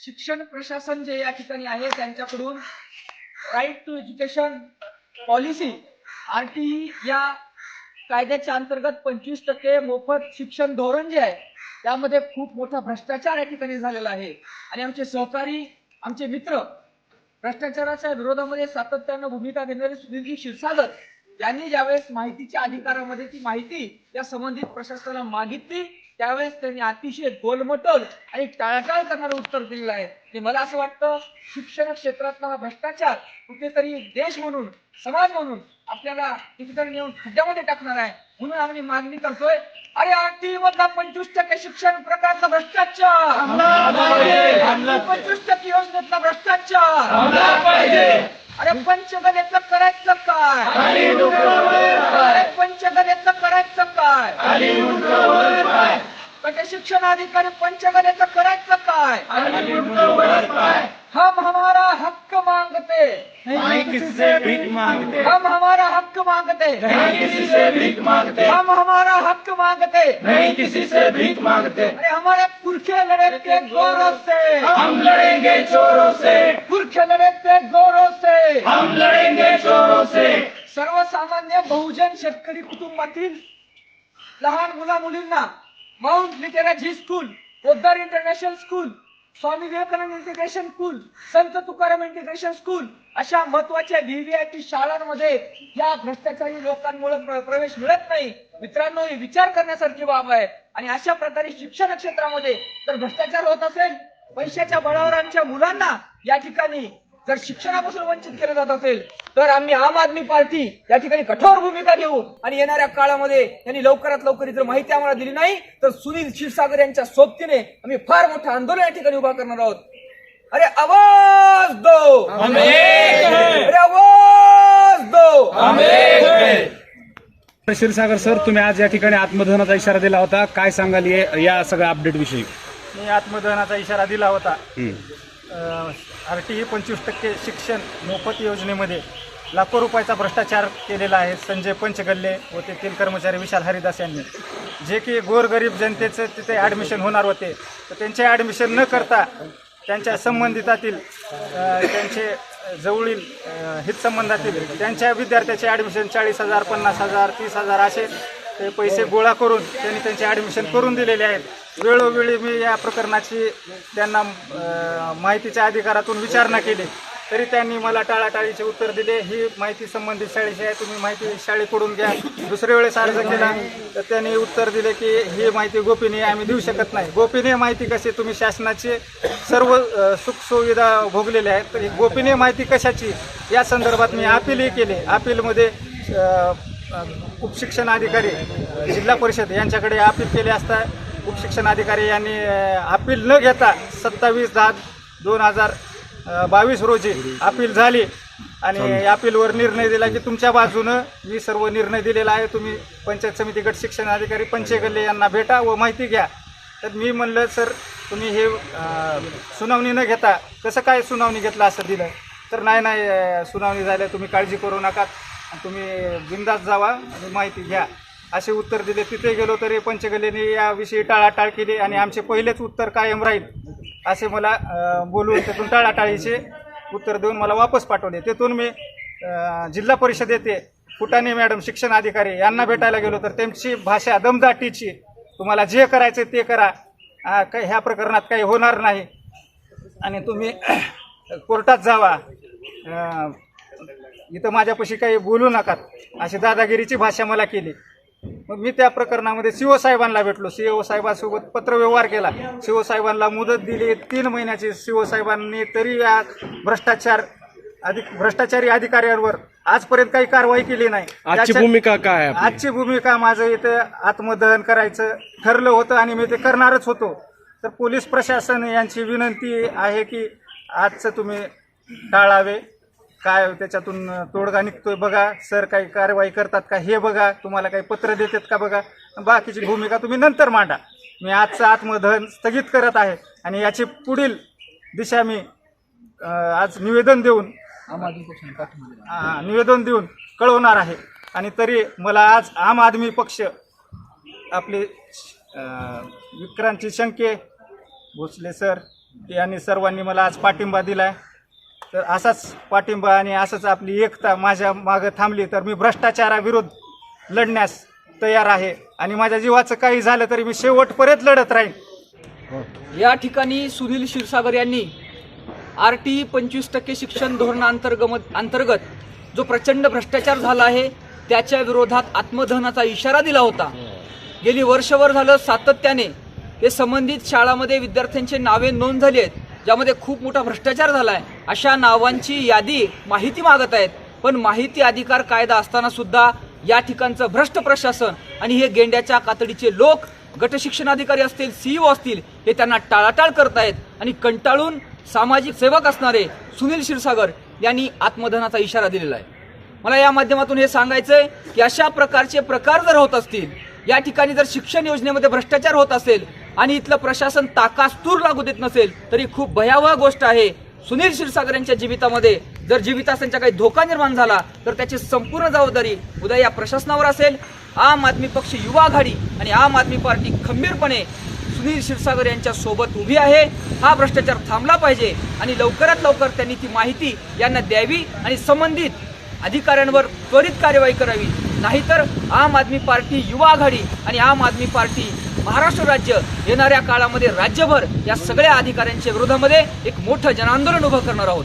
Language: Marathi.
शिक्षण प्रशासन जे या ठिकाणी आहे त्यांच्याकडून right to education policy R T या कायद्याच्या अंतर्गत पंचवीस टक्के मोफत शिक्षण धोरण जे आहे त्यामध्ये खूप मोठा भ्रष्टाचार या ठिकाणी झालेला आहे. आणि आमचे सहकारी आमचे मित्र भ्रष्टाचाराच्या विरोधामध्ये सातत्यानं भूमिका घेणारे सुनीलजी क्षीरसागर यांनी ज्यावेळेस माहितीच्या अधिकारामध्ये ती माहिती या संबंधित प्रशासनाला मागितली त्यावेळेस त्यांनी अतिशय गोलमटोल आणि टाळाटाळ करणारं उत्तर दिलेलं आहे. आणि मला असं वाटतं शिक्षण क्षेत्रातला हा भ्रष्टाचार कुठेतरी देश म्हणून समाज म्हणून आपल्याला ठिकाणी नेऊन खड्ड्यामध्ये टाकणार आहे. म्हणून आम्ही मागणी करतोय अरे आरटी मधला पंचवीस टक्के शिक्षण प्रकारचा भ्रष्टाचार. पंचवीस टक्के योजनेतला भ्रष्टाचार. अरे पंचगणेतलं करायचं काय? अरे पंचगणेतलं करायचं काय? म्हणजे शिक्षण अधिकारी पंचगणेचं करायचं काय? हम हमारा हक्क मांगते. नहीं किसी से भीख मांगते? हम हमारा हक्क मांगते. नहीं किसी से भीख मांगते? हम हमारा हक मांगते. नहीं किसी से भीख मांगते? अरे हमारे पुरखे लड़े थे गौरव से. हम लड़ेंगे चोरों से. पुरखे लड़े थे गौरव से. हम लड़ेंगे चोरों से. सर्वसामान्य बहुजन शेतकरी कुटुंबातील लहान मुला मुलींना Mount Litera Zee school Poddar international school Swami Vivekananda integration school Sant Tukaram integration school अशा महत्त्वाच्या व्हीव्हीआयपी शाळांमध्ये या भ्रष्टाचारी लोकांमुळे प्र- प्रवेश मिळत नाही. मित्रांनो ही विचार करण्यासारखी बाब आहे. आणि अशा प्रकारे शिक्षण क्षेत्रामध्ये जर भ्रष्टाचार होत असेल पैशाच्या बळावर आमच्या मुलांना या ठिकाणी जर शिक्षणापासून वंचित केलं जात असेल तर आम्ही आम आदमी पार्टी या ठिकाणी कठोर भूमिका घेऊ आणि येणाऱ्या काळामध्ये यांनी लवकरात लवकर जर माहिती आम्हाला दिली नाही तर सुनील क्षीरसागर यांच्या सोबतीने आम्ही फार मोठं आंदोलन या ठिकाणी उभा करणार आहोत. अरे आवाज दो! अरे आवाज दो! क्षीरसागर सर तुम्ही आज या ठिकाणी आत्मदहनाचा इशारा दिला होता. काय सांगाल ये- या सगळ्या अपडेट विषयी? मी आत्मदहनाचा इशारा दिला होता. आर टी पंचवीस टक्के शिक्षण मोफत योजनेमध्ये लाखो रुपयाचा भ्रष्टाचार केलेला आहे संजय पंचगल्ले व तेथील कर्मचारी विशाल हरिदास यांनी. जे की गोरगरीब जनतेचं तिथे ॲडमिशन होणार होते. तर त्यांचे ॲडमिशन न करता त्यांच्या संबंधितातील त्यांचे जवळील हितसंबंधातील त्यांच्या विद्यार्थ्याचे ॲडमिशन चाळीस हजार पन्नास हजार तीस हजार असे ते पैसे गोळा करून त्यांनी त्यांचे ॲडमिशन करून दिलेले आहेत. वेळोवेळी मी या प्रकरणाची त्यांना माहितीच्या अधिकारातून विचारणा केली. तरी त्यांनी मला टाळाटाळीचे उत्तर दिले. ही माहिती संबंधित शाळेची आहे. तुम्ही माहिती शाळेकडून घ्या. दुसऱ्या वेळेस अर्ज केला. तर त्यांनी उत्तर दिले की ही माहिती गोपनीय आम्ही देऊ शकत नाही. गोपनीय माहिती कशी तुम्ही शासनाचे सर्व सुखसुविधा भोगलेल्या आहेत. तर ही गोपनीय माहिती कशाची? या संदर्भात मी अपीलही केले. अपीलमध्ये उपशिक्षण अधिकारी जिल्हा परिषद यांच्याकडे अपील केले असता उपशिक्षण अधिकारी यांनी अपील न घेता सत्तावीस दहा दोन हजार बावीस रोजी अपील झाली. आणि अपीलवर निर्णय दिला की तुमच्या बाजूनं मी सर्व निर्णय दिलेला आहे. तुम्ही पंचायत समिती गट शिक्षण अधिकारी पंचेगल्ले यांना भेटा व माहिती घ्या. तर मी म्हणलं सर तुम्ही हे सुनावणी न घेता कसं काय सुनावणी घेतलं असं दिलं? तर नाही नाही सुनावणी झाल्या. तुम्ही काळजी करू नका. तुम्ही बिंदास जावा आणि माहिती घ्या. असे उत्तर दिले. तिथे गेलो तरी पंचगलेने याविषयी टाळाटाळ केली आणि आमचे पहिलेच उत्तर कायम राहील असे मला बोलून त्यातून टाळाटाळीचे उत्तर देऊन मला वापस पाठवले. तिथून मी जिल्हा परिषद येते फुटाणे मॅडम शिक्षण अधिकारी यांना भेटायला गेलो तर त्यांची भाषा दमदाटीची तुम्हाला जे करायचं ते करा. काही ह्या प्रकरणात काही होणार नाही. आणि तुम्ही कोर्टात जावा. इथं माझ्यापाशी काही बोलू नका. अशी दादागिरीची भाषा मला केली. मग मी त्या प्रकरणामध्ये सीओ साहेबांना भेटलो. सीओ साहेबांसोबत पत्रव्यवहार केला. सीओ साहेबांना मुदत दिली. तीन महिन्याची सीओ साहेबांनी तरी या भ्रष्टाचार अधिक भ्रष्टाचारी अधिकाऱ्यांवर आजपर्यंत काही कारवाई केली नाही. आजची भूमिका काय आहे आपली? आजची भूमिका माझं इथं आत्मदहन करायचं ठरलं होतं आणि मी ते करणारच होतो. तर पोलीस प्रशासन यांची विनंती आहे की आजचं तुम्ही टाळावे. काय त्याच्यातून तोडगा निघतोय बघा. सर काही कारवाई करतात का हे बघा. तुम्हाला काही पत्र देतात का बघा. बाकीची भूमिका तुम्ही नंतर मांडा. मी आजचं आत्मदहन स्थगित करत आहे आणि याची पुढील दिशा मी आज निवेदन देऊन आम आदमी पक्षाने पाठिंबा दिला. आ, निवेदन देऊन कळवणार आहे. आणि तरी मला आज आम आदमी पक्ष आपले विक्रांतची शंके भोसले सर यांनी सर्वांनी मला आज पाठिंबा दिलाय. तर असाच पाठिंबा आणि असंच आपली एकता माझ्या मागं थांबली तर मी भ्रष्टाचाराविरुद्ध लढण्यास तयार आहे. आणि माझ्या जीवाचं काही झालं तरी मी शेवटपर्यंत लढत राहीन. या ठिकाणी सुनील क्षीरसागर यांनी आर टी पंचवीस टक्के शिक्षण धोरणांतर्गत अंतर्गत जो प्रचंड भ्रष्टाचार झाला आहे त्याच्या विरोधात आत्मदहनाचा इशारा दिला होता. गेली वर्षभर झालं सातत्याने हे संबंधित शाळामध्ये विद्यार्थ्यांचे नावे नोंद झाली आहेत. ज्यामध्ये खूप मोठा भ्रष्टाचार झाला आहे अशा नावांची यादी माहिती मागत आहेत. पण माहिती अधिकार कायदा असताना सुद्धा या ठिकाणचं भ्रष्ट प्रशासन आणि हे गेंड्याच्या कातडीचे लोक गटशिक्षणाधिकारी असतील सीईओ असतील हे त्यांना टाळाटाळ करतायत आणि कंटाळून सामाजिक सेवक असणारे सुनील क्षीरसागर यांनी आत्मधनाचा इशारा दिलेला आहे. मला या माध्यमातून हे सांगायचं आहे की अशा प्रकारचे प्रकार जर होत असतील या ठिकाणी जर शिक्षण योजनेमध्ये भ्रष्टाचार होत असेल आणि इथलं प्रशासन ताकास्तूर लागू देत नसेल तरी खूप भयावह गोष्ट आहे. सुनील क्षीरसागर यांच्या जीवितामध्ये जर जीवितासांच्या काही धोका निर्माण झाला तर त्याची संपूर्ण जबाबदारी उद्या या प्रशासनावर असेल. आम आदमी पक्ष युवा आघाडी आणि आम आदमी पार्टी खंबीरपणे सुनील क्षीरसागर यांच्या सोबत उभी आहे. हा भ्रष्टाचार थांबला पाहिजे आणि लवकरात लवकर त्यांनी ती माहिती यांना द्यावी आणि संबंधित अधिकाऱ्यांवर त्वरित कार्यवाही करावी. नाहीतर आम आदमी पार्टी युवा आघाडी आणि आम आदमी पार्टी महाराष्ट्र राज्य येणाऱ्या काळामध्ये राज्यभर या सगळ्या अधिकाऱ्यांच्या विरोधामध्ये एक मोठं जनांदोलन उभं करणार आहोत.